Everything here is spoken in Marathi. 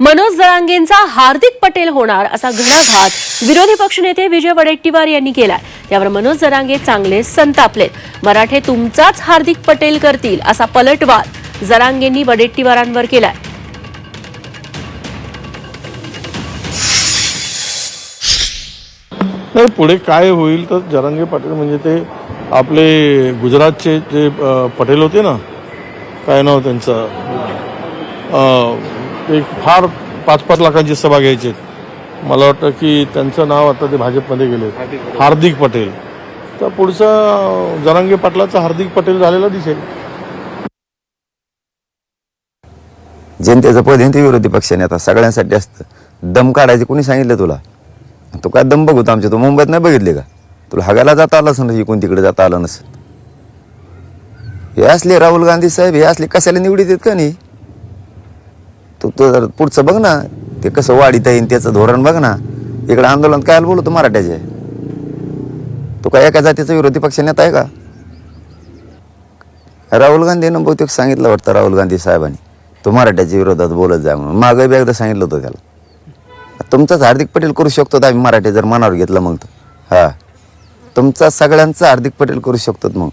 मनोज जरांगेंचा हार्दिक पटेल होणार असा घणाघात विरोधी पक्षनेते विजय वडेट्टीवार यांनी केलाय. त्यावर मनोज जरांगे चांगले संतापलेत. मराठे तुमचाच हार्दिक पटेल करतील असा पलटवार जरांगेंनी वडेट्टीवारांवर केलाय. नाही पुढे काय होईल तर जरांगे पाटील म्हणजे ते आपले गुजरातचे जे पटेल होते ना काय नाव त्यांचं? ते फार पाच पाच लाखांची सभा घ्यायचे मला वाटतं की त्यांचं नाव आता ते भाजपमध्ये गेले हार्दिक पटेल. तर पुढचा जरांगे पाटलाचा हार्दिक पटेल झालेला दिसेल. जनतेचं पद ना ते विरोधी पक्षाने आता सगळ्यांसाठी असतं. दम काढायचे कोणी सांगितलं तुला? तू काय दम बघू आमच्या तू मुंबईत नाही बघितले का? तुला हगायला जाता आलं असं इकडून तिकडे जाता आलं नसेल हे असले राहुल गांधी साहेब हे असले कशाला निवडीत आहेत का नाही? तू तो जर पुढचं बघ ना ते कसं वाढीत येईन त्याचं धोरण बघ ना इकडं आंदोलन काय बोलतो मराठ्याचे? तू काय एका जातीचा विरोधी पक्ष नेता आहे का? राहुल गांधीनं बहुतेक सांगितलं वाटतं राहुल गांधी साहेबांनी तो मराठ्याच्या विरोधात बोलत जा म्हणून. मागं बी एकदा सांगितलं होतं त्याला. तुमचाच हार्दिक पटेल करू शकतो आम्ही मराठी जर मनावर घेतलं मग तर. हा. तुमचा सगळ्यांचा हार्दिक पटेल करू शकतो मग.